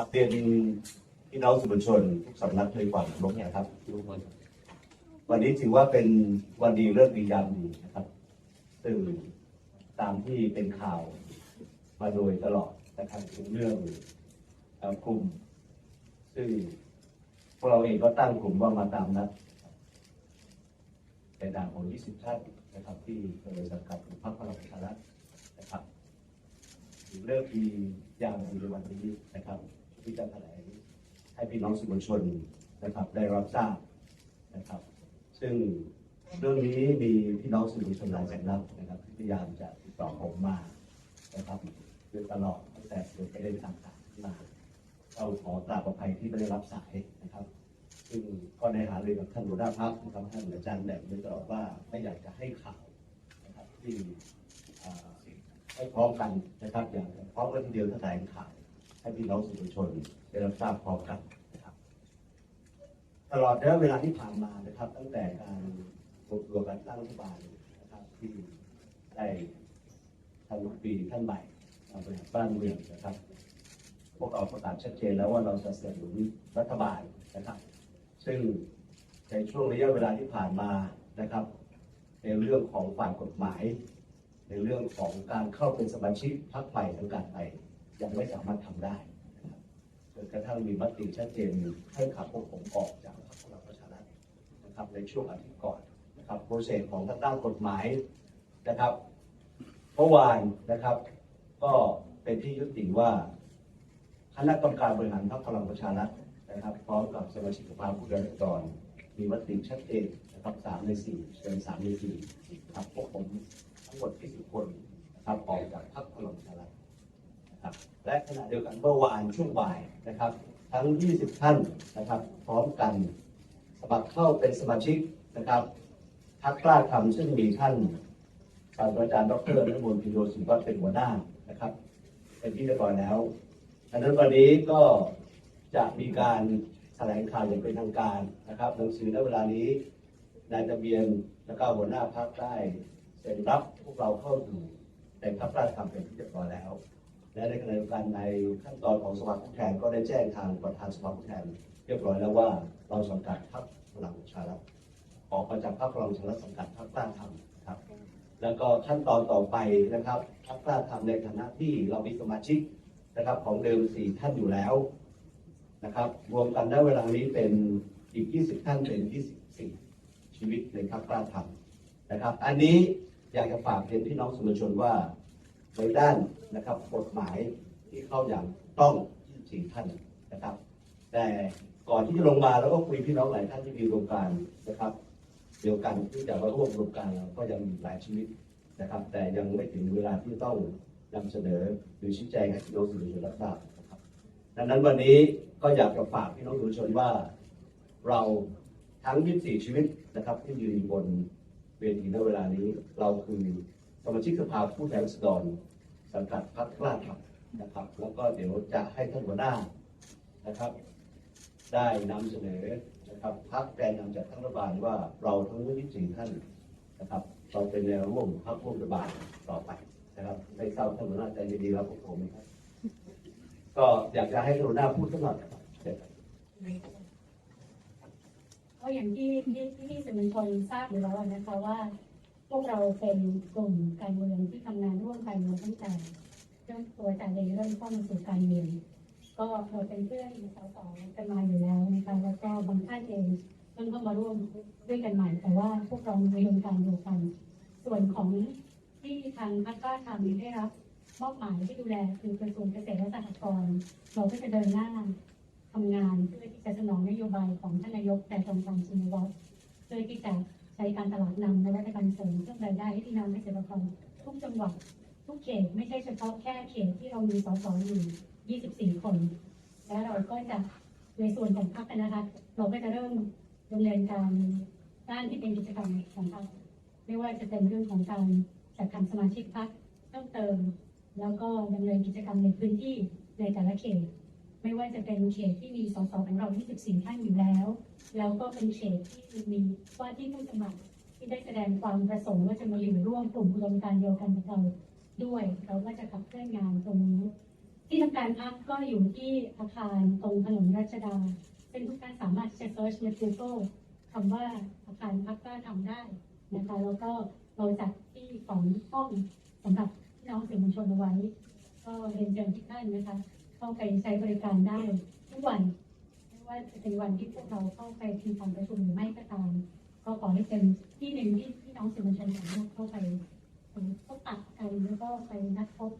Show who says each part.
Speaker 1: ครับเรียนพี่น้องสื่อมวลชนทุกสำนักด้วยความเคารพนะครับ วันนี้ถือว่าเป็นวันดีเรื่องดียามดีนะครับซึ่งตามที่เป็นข่าวมาโดยตลอดนะครับถึงเรื่องเอ่กลุ่ม ซึ่งพวกเราเองก็ตั้งกลุ่มว่ามาตามนัดในนามของ 20 ท่านนะครับ ที่เคยสังกัดพรรคพลังประชารัฐนะครับเรื่องดียามดีในวันนี้นะครับ ที่จะแถลงให้พี่น้องสื่อมวลชนนะครับ ได้รับทราบนะครับ ซึ่งเรื่องนี้มีพี่น้องสื่อมวลชนหลายสำนักนะครับที่พยายามจะติดต่อผมมานะครับโดยตลอดตั้งแต่เกิดประเด็นต่างๆมาเราขอกราบอภัยที่ไม่ได้รับสายนะครับ ซึ่งก็ในหารือกับท่านหัวหน้าพักนะครับท่านอาจารย์แหลมโดยตลอดว่าไม่อยากจะให้ข่าวนะครับที่ให้พร้อมกันนะครับ อย่างพร้อมกันทีเดียวแถลงข่าว ให้พี่น้องสื่อมวลชนได้รับทราบพร้อมกันนะครับ ตลอดระยะเวลาที่ผ่านมานะครับ ตั้งแต่การรวมตัวกันตั้งรัฐบาลนะครับที่ได้ท่านรัฐมนตรีท่านใหม่มาบริหารบ้านเมืองนะครับ พวกเราประกาศชัดเจนแล้วว่าเราจะสนับสนุนรัฐบาลนะครับ ซึ่งในช่วงระยะเวลาที่ผ่านมานะครับ ในเรื่องของฝ่ายกฎหมาย ในเรื่องของการเข้าเป็นสมาชิกพรรคใหม่ทางการไปยั ยังไม่สามารถทำได้จนกระทั่งมีมติชัดเจนให้ขับพวกผมออกจากพรรคพลังประชารัฐนะครับในช่วงอาทิตย์ก่อนนะครับโปรเซสของทางด้านกฎหมายนะครับเมื่อวานนะครับ ก็เป็นที่ยุติว่าคณะกรรมการบริหารพรรคพลังประชารัฐนะครับ พร้อมกับสมาชิกสภาผู้แทนราษฎรมีมติชัดเจนนะครับสามในสี่เป็นสามในสี่ครับพวกผมทั้งหมด20คนนะครับออกจากพรรคพลังประชารัฐ นะครับและขณะเดียวกันเมื่อวานช่วงบ่ายนะครับ ทั้ง 20 ท่านนะครับพร้อมกันสมัครเข้าเป็นสมาชิกนะครับพักกล้าทำซึ่งมีท่านศาสตราจารย์ดรนมนพิโยศิวัฒน์เป็นหัวหน้านะครับ เป็นที่เรียบร้อยแล้วดังนั้นวันนี้ก็จะมีการแถลงข่าวอย่างเป็นทางการนะครับหนังสือณเวลานี้นายทะเบียนและก็หัวหน้าพักได้เซ็นรับพวกเราเข้าอยู่ในพักกล้าทำเป็นที่เรียบร้อยแล้ว และในขณะเดียวกันในขั้นตอนของสภาผู้แทนก็ได้แจ้งทางประธานสภาผู้แทนเรียบร้อยแล้วว่าเราสังกัดพรรคพลังประชารัฐออกมาจากพรรคพลังประชารัฐสังกัดพรรคกล้าทำนะครับ แล้วก็ขั้นตอนต่อไปนะครับพรรคกล้าทำในฐานะที่เรามีสมาชิกนะครับของเดิมสี่ท่านอยู่แล้วนะครับ รวมกันได้เวลานี้เป็นอีก 20 ท่านเป็น 24 ชีวิตในพรรคกล้าทำนะครับ อันนี้อยากจะฝากเรียนพี่น้องสื่อมวลชนว่า ในด้านนะครับกฎหมายที่เข้าอย่างต้องสี่ท่านนะครับ แต่ก่อนที่จะลงมาแล้วก็คุยพี่น้องหลายท่านที่มีโครงการนะครับ เดียวกันที่จะมาร่วมโครงการเราก็ยังมีหลายชีวิตนะครับ แต่ยังไม่ถึงเวลาที่ต้องนำเสนอหรือชี้แจงให้พี่น้องสื่อมวลชนรับทราบนะครับดังนั้นวันนี้ก็อยากจะฝากพี่น้องสื่อมวลชนว่า เราทั้ง 24 ชีวิตนะครับ ที่ยืนบนเวทีณเวลานี้เราคือ สมาชิกสภาผู้แทนราษฎรสังกัดพรรคกล้าทำนะครับ แล้วก็เดี๋ยวจะให้ท่านหัวหน้านะครับ ได้นำเสนอนะครับพรรคแกนนำจากทั้งรัฐบาลว่าเราทั้ง24ท่านนะครับเราเป็นแนวร่วมพรรคร่วมรัฐบาลต่อไปนะครับไม่ทราบท่านหัวหน้าใจดีๆแล้วพวกผมไหมครับ ก็อยากจะให้ท่านหัวหน้าพูดสักหน่อยครับเชิญครับ
Speaker 2: ก็อย่างที่ที่ที่สื่อมวลชนทราบอยู่แล้วนะคะว่า พวกเราเป็นกลุ่มการเมืองที่ทำงานร่วมกันมาตั้งแต่เริ่มตัวจากเองเริ่มเข้ามาสู่การเมืองก็เราเป็นเพื่อนสสกันมาอยู่แล้วนะคะแล้วก็บางท่านเองเพิ่งเข้ามาร่วมด้วยกันใหม่ แต่ว่าพวกเรามีอุดมการเดียวกัน ส่วนของที่ทางพักก้าทำได้รับมอบหมายที่ดูแลคือกระทรวงเกษตรและสหกรณ์เราก็จะเดินหน้าทำงานเพื่อที่จะสนองนโยบายของท่านนายกแต่ตรงตามชินวัตรเพื่อที่จะ ช้การตลาดนำนวัตกรรมเสริมเพิ่มรายได้ให้พี่น้องเกษตรกรทุกจังหวัดทุกเขตไม่ใช่เฉพาะแค่เขตที่เรามีสสอยู่ 24 คน และเราก็จะในส่วนของพรรคนะคะเราก็จะเริ่มดำเนินการด้านที่เป็นกิจกรรมของพรรคไม่ว่าจะเป็นเรื่องของการจัดทำสมาชิกพรรคเพิ่มเติม แล้วก็ดำเนินกิจกรรมในพื้นที่ในแต่ละเขต ไม่ว่าจะเป็นเขตที่มีสสของเรา24ท่านอยู่แล้ว แล้วก็เป็นเขตที่มีว่าที่ผู้สมัครที่ได้แสดงความประสงค์ว่าจะมาอยู่ร่วมกลุ่มอุดมการเดียวกันกับเราด้วย เราก็จะขับเคลื่อนงานตรงนี้ที่ทำการการพักก็อยู่ที่อาคารตรงถนนรัชดาซึ่งทุกท่านสามารถจะเซิร์ชใน Google คำว่าอาคารพักก็ทำได้นะคะแล้วก็เราจัดที่ของห้องสำหรับพี่น้องสื่อมวลชนเอาไว้ ก็เรียนเชิญทุกท่านนะคะ เข้าไปใช้บริการได้ทุกวันไม่ว่าจะเป็นวันที่พวกเราเข้าไปทีมของประชุมหรือไม่ก็ตามก็ขอให้เป็นที่หนึ่งที่พี่น้องสื่อมวลชนสามารถเข้าไปพบปะกันแล้วก็ไปนัดพบ